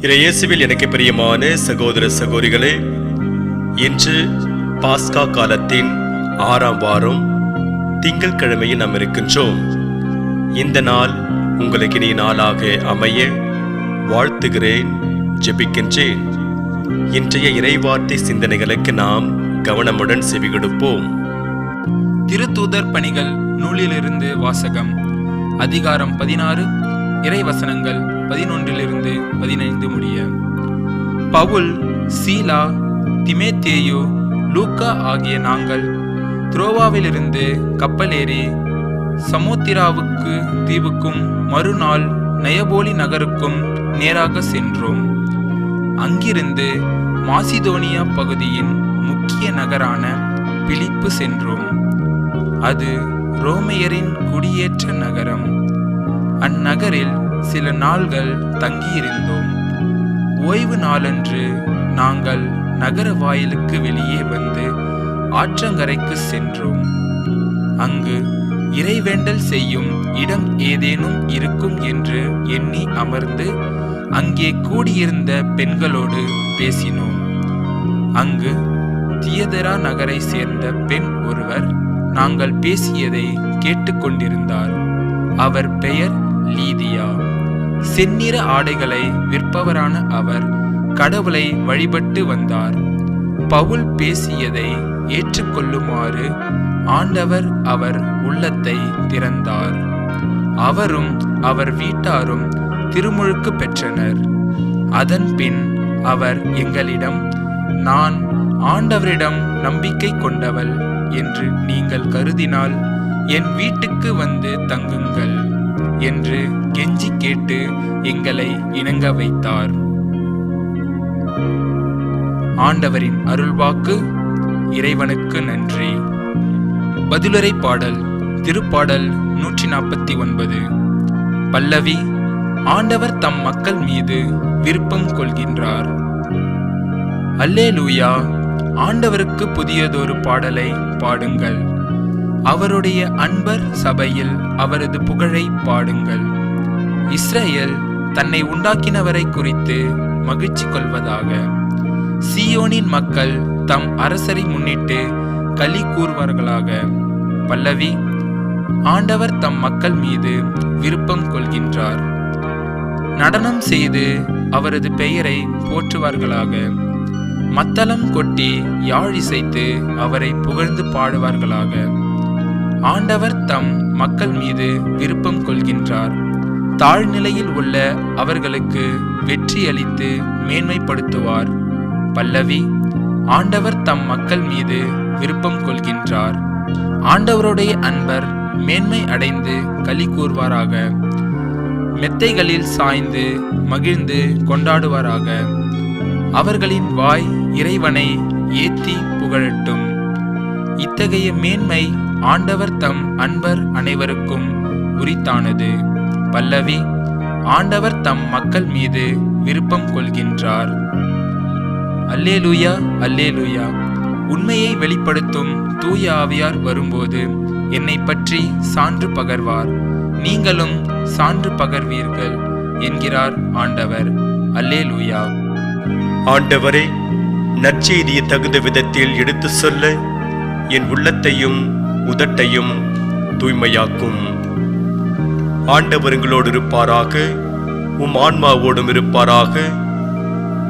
இறையேசுவில் எனக்கு பிரியமான சகோதர சகோதரிகளே இன்று பாஸ்கா காலத்தின் ஆறாம் வாரம் திங்கட்கிழமையில் நாம் இருக்கின்றோம். இந்த நாள் உங்களுக்கு இனி நாளாக அமைய வாழ்த்துகிறேன் ஜெபிக்கின்றேன். இன்றைய இறைவார்த்தை சிந்தனைகளுக்கு நாம் கவனமுடன் செவிகொடுப்போம். திருத்தூதர் பணிகள் நூலிலிருந்து வாசகம் அதிகாரம் பதினாறு இறைவசனங்கள் பதினொன்றிலிருந்து பதினைந்து முடிய. பவுல் சீலா திமேத்தேயு லூக்கா ஆகிய நாங்கள் துரோவாவிலிருந்து கப்பலேறி சமுத்திராவுக்கு தீவுக்கும் மறுநாள் நயபோலி நகருக்கும் நேராக சென்றோம். அங்கிருந்து மாசிதோனியா பகுதியின் முக்கிய நகரான பிலிப்பு சென்றோம். அது ரோமையரின் குடியேற்ற நகரம். அந்நகரில் சில நாள்கள் தங்கியிருந்தோம். ஓய்வு நாளன்று நாங்கள் நகர வாயிலுக்கு வெளியே வந்து ஆற்றங்கரைக்கு சென்றோம். அங்கு இறைவேண்டல் செய்யும் இடம் ஏதேனும் இருக்கும் என்று எண்ணி அமர்ந்து அங்கே கூடியிருந்த பெண்களோடு பேசினோம். அங்கு தியதரா நகரை சேர்ந்த பெண் ஒருவர் நாங்கள் பேசியதை கேட்டுக்கொண்டிருந்தார். அவர் பெயர் லீதியா. செந்நிற ஆடைகளை விற்பவரான அவர் கடவுளை வழிபட்டு வந்தார். பவுல் பேசியதை ஏற்றுக்கொள்ளுமாறு ஆண்டவர் அவர் உள்ளத்தை திறந்தார். அவரும் அவர் வீட்டாரும் திருமுழுக்கு பெற்றனர். அதன் பின் அவர் எங்களிடம் நான் ஆண்டவரிடம் நம்பிக்கை கொண்டவள் என்று நீங்கள் கருதினால் என் வீட்டுக்கு வந்து தங்குங்கள் என்று கெஞ்சி கேட்டு எங்களை இணங்க வைத்தார். ஆண்டவரின் அருள்வாக்கு இறைவனுக்கு நன்றி. பதிலுரை பாடல் திருப்பாடல் நூற்றி நாற்பத்தி ஒன்பது. பல்லவி ஆண்டவர் தம் மக்கள் மீது விருப்பம் கொள்கின்றார். அல்லேலூயா ஆண்டவருக்கு புதியதொரு பாடலை பாடுங்கள். அவருடைய அன்பர் சபையில் அவரது புகழை பாடுங்கள். இஸ்ரேல் தன்னை உண்டாக்கினவரை குறித்து மகிழ்ச்சி கொள்வதாக. சியோனின் மக்கள் தம் அரசரை முன்னிட்டு களி கூறுவார்களாக. பல்லவி ஆண்டவர் தம் மக்கள் மீது விருப்பம் கொள்கின்றார். நடனம் செய்து அவரது பெயரை போற்றுவார்களாக. மத்தளம் கொட்டி யாழ் இசைத்து அவரை புகழ்ந்து பாடுவார்களாக. ஆண்டவர் தம் மக்கள் மீது விருப்பம் கொள்கின்றார். தாழ்நிலையில் உள்ள அவர்களுக்கு வெற்றி அளித்து மேன்மைப்படுத்துவார். பல்லவி ஆண்டவர் தம் மக்கள் மீது விருப்பம் கொள்கின்றார். ஆண்டவருடைய அன்பர் மேன்மை அடைந்து களி கூறுவாராக மெத்தைகளில் சாய்ந்து மகிழ்ந்து கொண்டாடுவாராக. அவர்களின் வாய் இறைவனை ஏத்தி புகழட்டும். இத்தகைய மேன்மை ஆண்டவர் தம் அன்பர் அனைவருக்கும் உரித்தானது. பல்லவி ஆண்டவர் தம் மக்கள் மீது விருப்பம் கொள்கின்றார். அல்லேலூயா அல்லேலூயா உண்மையை வெளிப்படுத்தும் தூய ஆவியார் வரும்போது என்னை பற்றி சான்று பகர்வார். நீங்களும் சான்று பகர்வீர்கள் என்கிறார் ஆண்டவர். அல்லேலூயா. ஆண்டவரே நற்செய்தியை தகுந்த விதத்தில் எடுத்து சொல்ல என் உள்ளத்தையும் உதட்டையும் தூய்மையாக்கும். ஆண்டவர் எங்களோடு இருப்பாராக. உம் ஆன்மாவோடும் இருப்பாராக.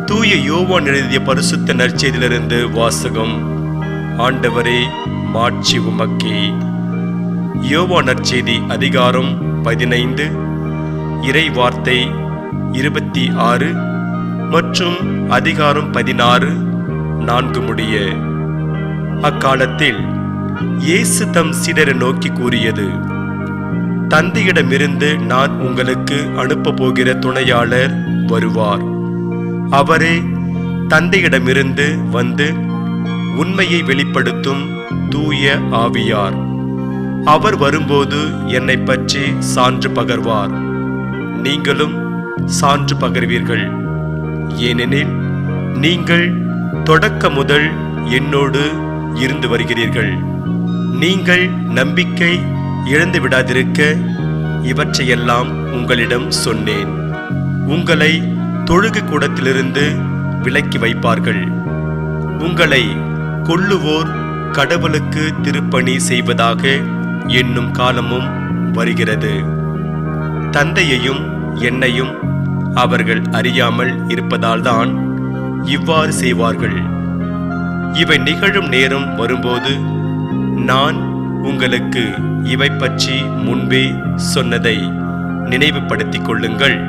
தூய யோவான் எழுதிய பரிசுத்த நற்செய்தியிலிருந்து வாசகம். ஆண்டவரே மாட்சி உமக்கே. யோவா நற்செய்தி அதிகாரம் பதினைந்து இறை வார்த்தை இருபத்தி ஆறு மற்றும் அதிகாரம் பதினாறு நான்கு முடிய. அக்காலத்தில் இயேசு தம் சீடரை நோக்கி கூறியது தந்தையிடமிருந்து நான் உங்களுக்கு அனுப்ப போகிற துணையாளர் வருவார். அவரே தந்தையிடமிருந்து வந்து உண்மையை வெளிப்படுத்தும் தூய ஆவியார். அவர் வரும்போது என்னை பற்றி சான்று பகர்வார். நீங்களும் சான்று பகர்வீர்கள். ஏனெனில் நீங்கள் தொடக்க முதல் என்னோடு இருந்து வருகிறீர்கள். நீங்கள் நம்பிக்கை இழந்து விடாதிருக்க இவற்றையெல்லாம் உங்களிடம் சொன்னேன். உங்களை தொழுகு கூடத்திலிருந்து விலக்கி வைப்பார்கள். உங்களை கொல்லுவோர் கடவுளுக்கு திருப்பணி செய்வதாக என்னும் காலமும் வருகிறது. தந்தையையும் என்னையும் அவர்கள் அறியாமல் இருப்பதால்தான் இவ்வாறு செய்வார்கள். இவை நிகழும் நேரம் வரும்போது நான் உங்களுக்கு இவை பற்றி முன்பே சொன்னதை நினைவுபடுத்திக் கொள்ளுங்கள்.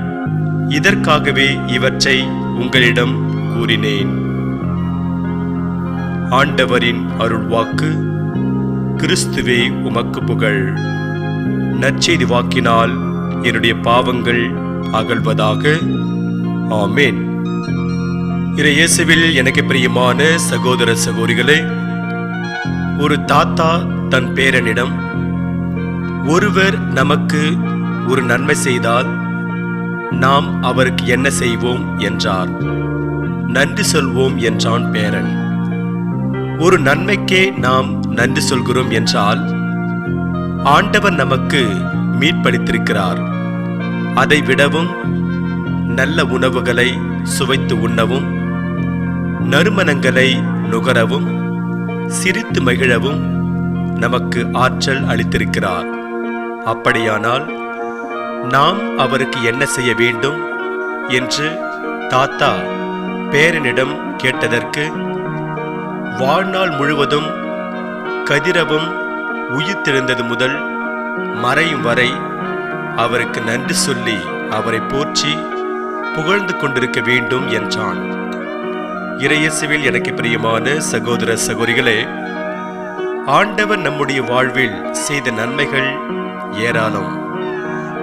இதற்காகவே இவற்றை உங்களிடம் கூறினேன். ஆண்டவரின் அருள்வாக்கு கிறிஸ்துவே உமக்கு புகழ். நற்செய்தி வாக்கினால் என்னுடைய பாவங்கள் அகழ்வதாக ஆமேன். இறை இயேசுவில் எனக்கு பிரியமான சகோதர சகோதரிகளே ஒரு தாத்தா தன் பேரனிடம் ஒருவர் நமக்கு ஒரு நன்மை செய்தால் நாம் அவருக்கு என்ன செய்வோம் என்றார். நன்றி சொல்வோம் என்றான் பேரன். ஒரு நன்மைக்கே நாம் நன்றி சொல்கிறோம் என்றால் ஆண்டவர் நமக்கு மீட்பளித்திருக்கிறார். அதை விடவும் நல்ல உணவுகளை சுவைத்து உண்ணவும் நறுமணங்களை நுகரவும் சிரித்து மகிழவும் நமக்கு ஆற்றல் அளித்திருக்கிறார். அப்படியானால் நாம் அவருக்கு என்ன செய்ய வேண்டும் என்று தாத்தா பேரனிடம் கேட்டதற்கு வாழ்நாள் முழுவதும் கதிரவும் உயிர்த்தெழுந்தது முதல் மறையும் வரை அவருக்கு நன்றி சொல்லி அவரை போற்றி புகழ்ந்து கொண்டிருக்க வேண்டும் என்றான். இறையசுவில் எனக்கு பிரியமான சகோதர சகோதரிகளே ஆண்டவர் நம்முடைய வாழ்வில் செய்த நன்மைகள் ஏராளம்.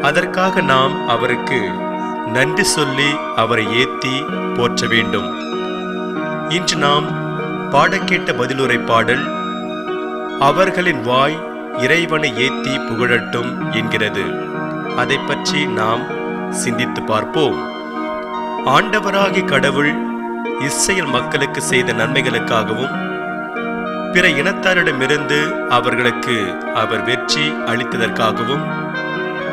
அதற்காக நாம் அவருக்கு நன்றி சொல்லி அவரை ஏத்தி போற்ற வேண்டும். இன்று நாம் பாடக்கேட்ட பதிலுரை பாடல் அவர்களின் வாய் இறைவனை ஏத்தி புகழட்டும் என்கிறது. அதை பற்றி நாம் சிந்தித்து பார்ப்போம். ஆண்டவராகி கடவுள் இஸ்ரேல் மக்களுக்கு செய்த நன்மைகளுக்காகவும் பிற இனத்தாரிடமிருந்து அவர்களுக்கு அவர் வெற்றி அளித்ததற்காகவும்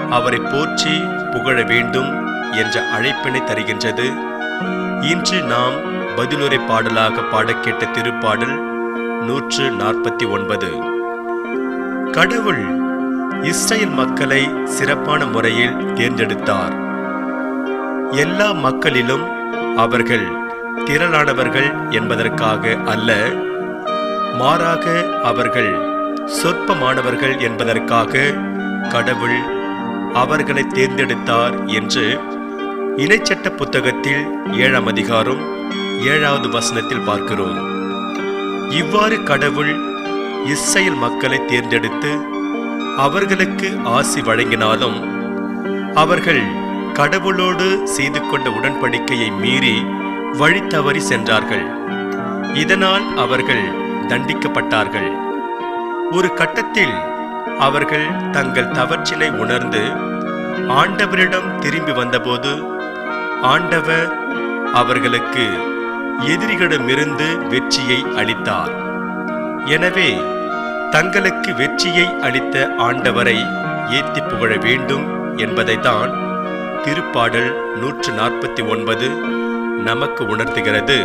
அவரை போற்றி புகழ வேண்டும் என்ற அழைப்பினை தருகின்றது. இன்று நாம் பதிலுரை பாடலாக பாடக்கேட்ட திருப்பாடல் நூற்று நாற்பத்தி ஒன்பது. கடவுள் இஸ்ரேல் மக்களை சிறப்பான முறையில் தேர்ந்தெடுத்தார். எல்லா மக்களிலும் அவர்கள் திரளானவர்கள் என்பதற்காக அல்ல மாறாக அவர்கள் சொற்பமானவர்கள் என்பதற்காக கடவுள் அவர்களை தேர்ந்தெடுத்தார் என்று இணைச்சட்ட புத்தகத்தில் ஏழாம் அதிகாரம் ஏழாவது வசனத்தில் பார்க்கிறோம். இவ்வாறு கடவுள் இஸ்ரேல் மக்களை தேர்ந்தெடுத்து அவர்களுக்கு ஆசி வழங்கினாலும் அவர்கள் கடவுளோடு செய்து கொண்ட உடன்படிக்கையை மீறி வழி தவறி சென்றார்கள். இதனால் அவர்கள் தண்டிக்கப்பட்டார்கள். ஒரு கட்டத்தில் அவர்கள் தங்கள் தவற்றினை உணர்ந்து ஆண்டவரிடம் திரும்பி வந்தபோது ஆண்டவர் அவர்களுக்கு எதிரிகளிடமிருந்து வெற்றியை அளித்தார். எனவே தங்களுக்கு வெற்றியை அளித்த ஆண்டவரை ஏத்தி புகழ வேண்டும் என்பதைத்தான் திருப்பாடல் நூற்று நாற்பத்தி ஒன்பது நமக்கு உணர்த்துகிறது.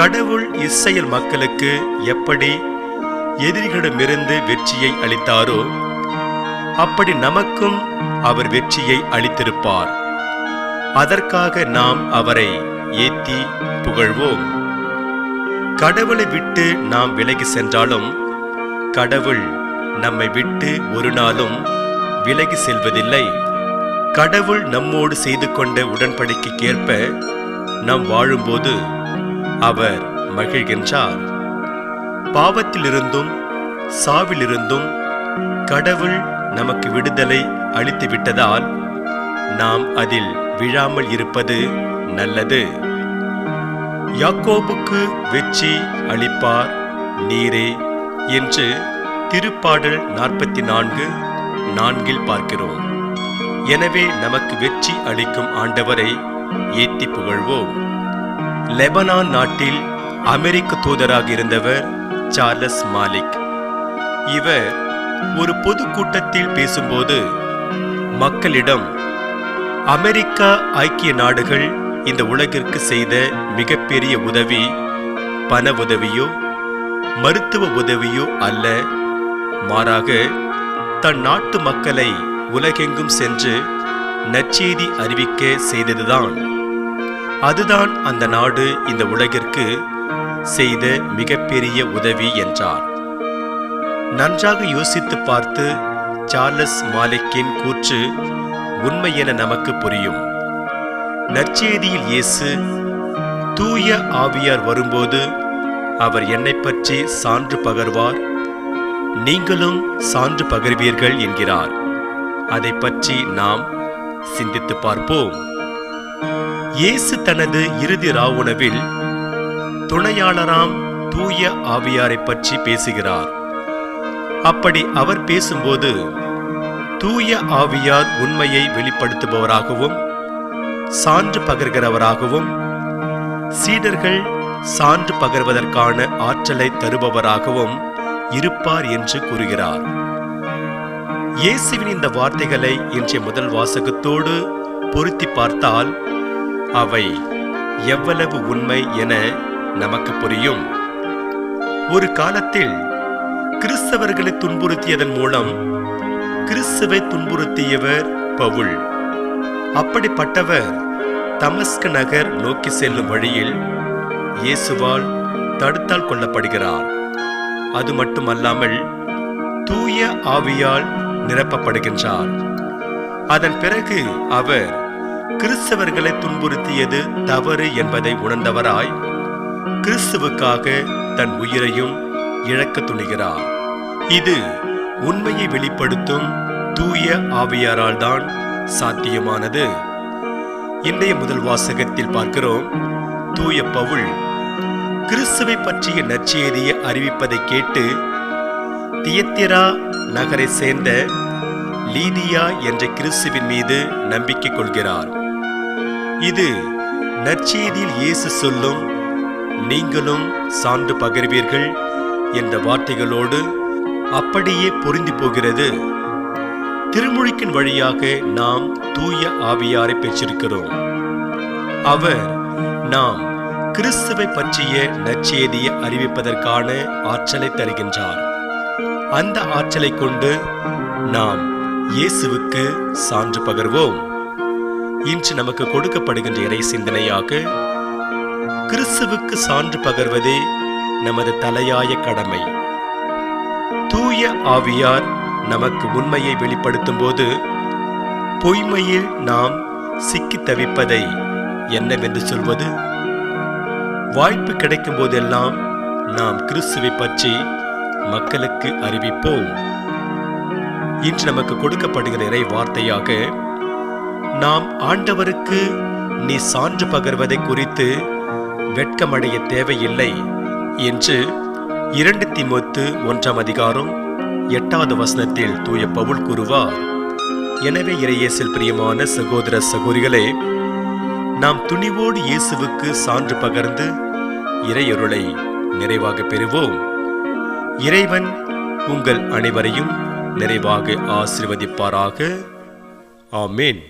கடவுள் இஸ்ரேல் மக்களுக்கு எப்படி எதிரிகளிடமிருந்து வெற்றியை அளித்தாரோ அப்படி நமக்கும் அவர் வெற்றியை அளித்திருப்பார். அதற்காக நாம் அவரை ஏத்தி புகழ்வோம். கடவுளை விட்டு நாம் விலகி சென்றாலும் கடவுள் நம்மை விட்டு ஒரு நாளும் விலகி செல்வதில்லை. கடவுள் நம்மோடு செய்து கொண்ட உடன்படிக்கைக்கேற்ப நாம் வாழும்போது அவர் மகிழ்கின்றார். பாவத்திலிருந்தும் சாவிலிருந்தும் கடவுள் நமக்கு விடுதலை அளித்து விட்டதால் நாம் அதில் விழாமல் இருப்பது நல்லது. யாக்கோபுக்கு வெற்றி அளிப்பார் நீரே என்று திருப்பாடல் நாற்பத்தி நான்கு நான்கில் பார்க்கிறோம். எனவே நமக்கு வெற்றி அளிக்கும் ஆண்டவரை ஏத்தி புகழ்வோம். லெபனான் நாட்டில் அமெரிக்க தூதராக இருந்தவர் சார்லஸ் மாலிக். இவர் ஒரு பொதுக்கூட்டத்தில் பேசும்போது மக்களிடம் அமெரிக்கா ஐக்கிய நாடுகள் இந்த உலகிற்கு செய்த மிகப்பெரிய உதவி பண உதவியோ மருத்துவ உதவியோ அல்ல. மாறாக தன் நாட்டு மக்களை உலகெங்கும் சென்று நற்செய்தி அறிவிக்க செய்ததுதான். அதுதான் அந்த நாடு இந்த உலகிற்கு செய்த மிகப்பெரிய உதவி என்றார். நன்றாக யோசித்து பார்த்து சார்லஸ் மாலிக்கின் கூற்று உண்மை என நமக்கு புரியும். நற்செய்தியில் இயேசு தூய ஆவியார் வரும்போது அவர் என்னை பற்றி சான்று பகர்வார்? நீங்களும் சான்று பகர்வீர்கள் என்கிறார். அதை பற்றி நாம் சிந்தித்து பார்ப்போம். இயேசு தனது இறுதி ராவுணவில் துணையாளராம் தூய ஆவியாரை பற்றி பேசுகிறார். அப்படி அவர் பேசும்போது தூய ஆவியார் உண்மையை வெளிப்படுத்துபவராகவும் சான்று பகர்கிறவராகவும் சீடர்கள் சான்று பகர்வதற்கான ஆற்றலை தருபவராகவும் இருப்பார் என்று கூறுகிறார். இயேசுவின் இந்த வார்த்தைகளை இன்றைய முதல் வாசகத்தோடு பொருத்தி பார்த்தால் அவை எவ்வளவு உண்மை என நமக்கு புரியும். ஒரு காலத்தில் கிறிஸ்தவர்களை துன்புறுத்தியதன் மூலம் கிறிஸ்துவை துன்புறுத்தியவர் பவுல். அப்படிப்பட்டவர் தமஸ்க நகர் நோக்கி செல்லும் வழியில் இயேசுவால் தடுத்தால் கொல்லப்படுகிறார். அது மட்டுமல்லாமல் தூய ஆவியால் நிரப்பப்படுகின்றார். அதன் பிறகு அவர் கிறிஸ்தவர்களை துன்புறுத்தியது தவறு என்பதை உணர்ந்தவராய் கிறிஸ்துவுக்காக தன் உயிரையும் இழக்க துணிகிறார். இது உண்மையை வெளிப்படுத்தும் தூய ஆவியாரால் தான் சாத்தியமானது. இன்றைய முதல் வாசகத்தில் பார்க்கிறோம். தூய பவுல் கிறிஸ்துவை பற்றிய நற்செய்தியை அறிவிப்பதை கேட்டு தியத்திரா நகரை சேர்ந்த லீதியா என்ற கிறிஸ்துவின் மீது நம்பிக்கை கொள்கிறார். இது நற்செய்தியில் இயேசு சொல்லும் நீங்களும் சான்று பகிர்வீர்கள் என்ற வார்த்தைகளோடு அப்படியே பொருந்தி போகிறது. திருமுழுக்கின் வழியாக நாம் தூய ஆவியாரை பெற்றிருக்கிறோம். அவர் நாம் கிறிஸ்துவை பற்றிய நற்செய்தியை அறிவிப்பதற்கான ஆற்றலை தருகின்றார். அந்த ஆற்றலை கொண்டு நாம் இயேசுவுக்கு சான்று பகர்வோம். இன்று நமக்கு கொடுக்கப்படுகின்ற இறை சிந்தனையாக கிறிஸ்துவுக்கு சான்று பகர்வதே நமது தலையாய கடமை. தூய ஆவியார் நமக்கு உண்மையை வெளிப்படுத்தும் போது பொய்மையில் நாம் சிக்கி தவிப்பதை என்னவென்று சொல்வது? வாய்ப்பு கிடைக்கும் போதெல்லாம் நாம் கிறிஸ்துவை பற்றி மக்களுக்கு அறிவிப்போம். இன்று நமக்கு கொடுக்கப்படுகிற இறை வார்த்தையாக நாம் ஆண்டவருக்கு நீ சான்று பகர்வதை குறித்து வெட்கமடைய தேவையில்லை என்று இரண்டு திமுத்து ஒன்றாம் அதிகாரம் எட்டாவது வசனத்தில் தூய பவுல் கூறுவார். எனவே இறையேசில் பிரியமான சகோதர சகோதரிகளே நாம் துணிவோடு இயேசுவுக்கு சான்று பகர்ந்து இறையொருளை நிறைவாக பெறுவோம். இறைவன் உங்கள் அனைவரையும் நிறைவாக ஆசிர்வதிப்பாராக. ஆமேன்.